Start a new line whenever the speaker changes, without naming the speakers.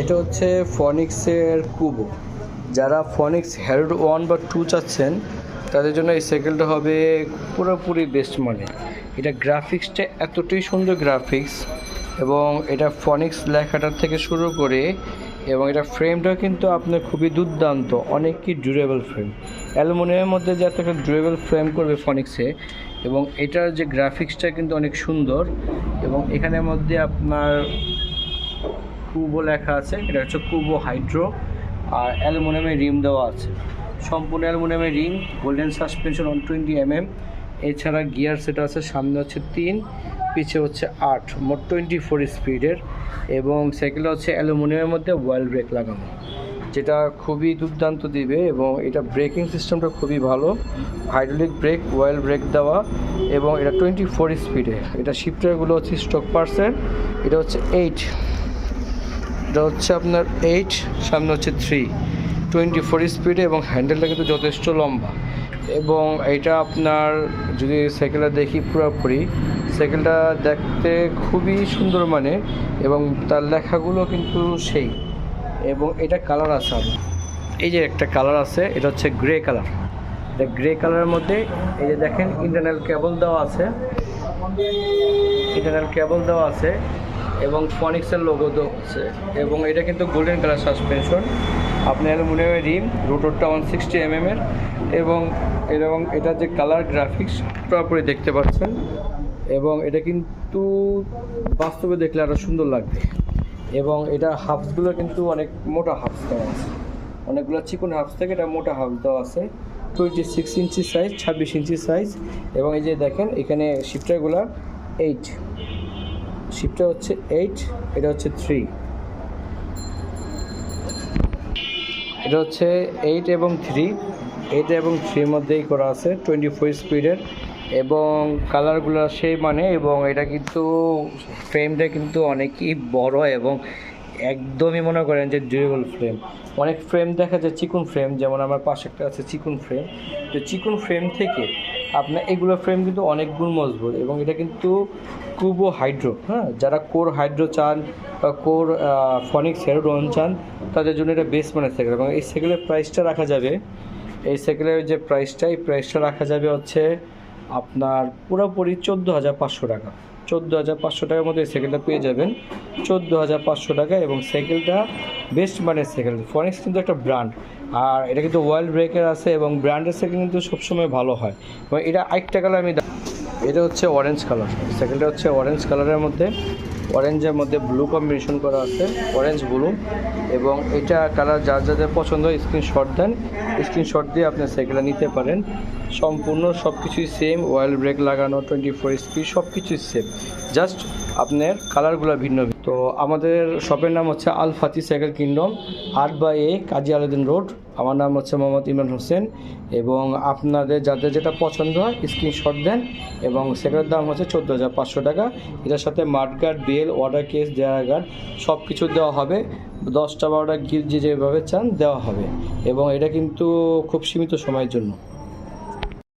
এটা হচ্ছে ফনিক্সের কুবো। যারা ফনিক্স হ্যারোড ওয়ান বা টু চাচ্ছেন, তাদের জন্য এই সাইকেলটা হবে পুরোপুরি বেস্ট মানে এটা গ্রাফিক্সটা এতটাই সুন্দর গ্রাফিক্স এবং এটা ফনিক্স লেখাটার থেকে শুরু করে এবং এটা ফ্রেমটা কিন্তু আপনার খুবই দুর্দান্ত অনেকই ডিউরেবল ফ্রেম অ্যালুমিনিয়ামের মধ্যে যে একটা ডিউরেবল ফ্রেম করবে ফনিক্সে এবং এটার যে গ্রাফিক্সটা কিন্তু অনেক সুন্দর এবং এখানের মধ্যে আপনার কুবো লেখা আছে, এটা হচ্ছে কুবো হাইড্রো, আর অ্যালুমিনিয়ামের রিম দেওয়া আছে। সম্পূর্ণ অ্যালুমিনিয়ামের rim, golden suspension one twenty MM এছাড়া গিয়ার সেট আছে, সামনে হচ্ছে তিন, পিছে হচ্ছে আট, মোট টোয়েন্টি ফোর স্পিডের এবং সাইকেলটা হচ্ছে অ্যালুমিনিয়ামের মধ্যে ওয়েল ব্রেক লাগানো, যেটা খুবই দুর্দান্ত দিবে, এবং এটা ব্রেকিং সিস্টেমটা খুবই ভালো হাইড্রোলিক ব্রেক ওয়েল ব্রেক দেওয়া, এবং এটা টোয়েন্টি ফোর স্পিডে এটা শিফটারগুলো হচ্ছে স্টক পার্সেন্ট এটা হচ্ছে এইট এটা হচ্ছে আপনার এইট সামনে হচ্ছে থ্রি টোয়েন্টি ফোর স্পিডে এবং হ্যান্ডেলটা কিন্তু যথেষ্ট লম্বা। এবং এটা আপনার যদি সাইকেলটা দেখি পুরোপুরি সাইকেলটা দেখতে খুবই সুন্দর মানে এবং তার লেখাগুলো কিন্তু সেই। এবং এটা কালার আছে। এই যে একটা কালার আছে, এটা হচ্ছে গ্রে কালার এটা গ্রে কালারের মধ্যে এই যে দেখেন ইন্টারনাল কেবল দেওয়া আছে। ইন্টারনাল কেবল দেওয়া আছে। এবং ফনিক্সের লোগো দেওয়া আছে এবং এটা কিন্তু গোল্ডেন কালার সাসপেনশন আপনার অ্যালুমিনিয়ামের রিম রোটরটা ওয়ান সিক্সটি এম এর। এবং এবং এটার যে কালার গ্রাফিক্স পুরোপুরি দেখতে পাচ্ছেন। এবং এটা কিন্তু বাস্তবে দেখলে আরও সুন্দর লাগবে। এবং এটা হাফসগুলো কিন্তু অনেক মোটা হাফস দেওয়া আছে। অনেকগুলো চিকন হাফস থেকে, এটা মোটা হাফ দেওয়া আছে। টোয়েন্টি সিক্স ইঞ্চি সাইজ ছাব্বিশ ইঞ্চি সাইজ এবং এই যে দেখেন, এখানে শিফটারগুলো এইট শিফটার হচ্ছে এইট এটা হচ্ছে থ্রি এটা হচ্ছে এইট এবং থ্রি এইট এবং থ্রির মধ্যেই করা আছে টোয়েন্টি ফোর স্পিডের এবং কালারগুলো সেই মানে এবং এটা কিন্তু ফ্রেমটা কিন্তু অনেকই বড় এবং একদমই মনে করেন যে ডিউরেবল ফ্রেম অনেক ফ্রেম দেখা যায় চিকুন ফ্রেম যেমন আমার পাশে একটা আছে চিকুন ফ্রেম তো চিকুন ফ্রেম থেকে আপনার এগুলো ফ্রেম কিন্তু অনেক গুণ মজবুত এবং এটা কিন্তু কুবো হাইড্রো হ্যাঁ? যারা কোর হাইড্রো চান বা কোর ফনিক্স হেরোডন চান, তাদের জন্য এটা বেস্ট মানে সাইকেল এবং এই সাইকেলের প্রাইসটা রাখা যাবে। এই সাইকেলের যে প্রাইসটা এই প্রাইসটা রাখা যাবে হচ্ছে আপনার পুরোপুরি চোদ্দ হাজার পাঁচশো টাকা। চোদ্দ হাজার পাঁচশো টাকার মধ্যে এই সাইকেলটা পেয়ে যাবেন। চোদ্দ হাজার পাঁচশো টাকা এবং সাইকেলটা বেস্ট মানের সাইকেল ফরেক্স কিন্তু একটা ব্র্যান্ড আর এটা কিন্তু ওয়ার্ল্ড ব্রেকার আছে এবং ব্র্যান্ডের সাইকেল কিন্তু সবসময় ভালো হয়। এবং এটা আরেকটা কালার আমি এটা হচ্ছে অরেঞ্জ কালার সাইকেলটা হচ্ছে অরেঞ্জ কালারের মধ্যে। অরেঞ্জের মধ্যে ব্লু কম্বিনেশন করা আছে অরেঞ্জ ব্লু এবং এটা কালার যার যাদের পছন্দ হয় স্ক্রিনশট দেন। স্ক্রিনশট দিয়ে আপনি সাইকেলটা নিতে পারেন। সম্পূর্ণ সব কিছুই সেম অয়েল ব্রেক লাগানো টোয়েন্টি ফোর স্পিড সব কিছুই সেম জাস্ট আপনার কালারগুলো ভিন্ন। তো আমাদের শপের নাম হচ্ছে আল ফাতি সাইকেল কিংডম আট by A Kazi Aladin road. আমার নাম হচ্ছে মোহাম্মদ ইমরান হোসেন এবং আপনাদের যাদের যেটা পছন্দ হয় স্ক্রিনশট দেন এবং সেটার দাম হচ্ছে চোদ্দ হাজার পাঁচশো টাকা। এটার সাথে মাঠগার্ড বেল ওয়াটার কেস ডেয়ার গার্ড সব কিছু দেওয়া হবে। দশটা বারোটা গিফট যে যেভাবে চান দেওয়া হবে। এবং এটা কিন্তু খুব সীমিত সময়ের জন্য।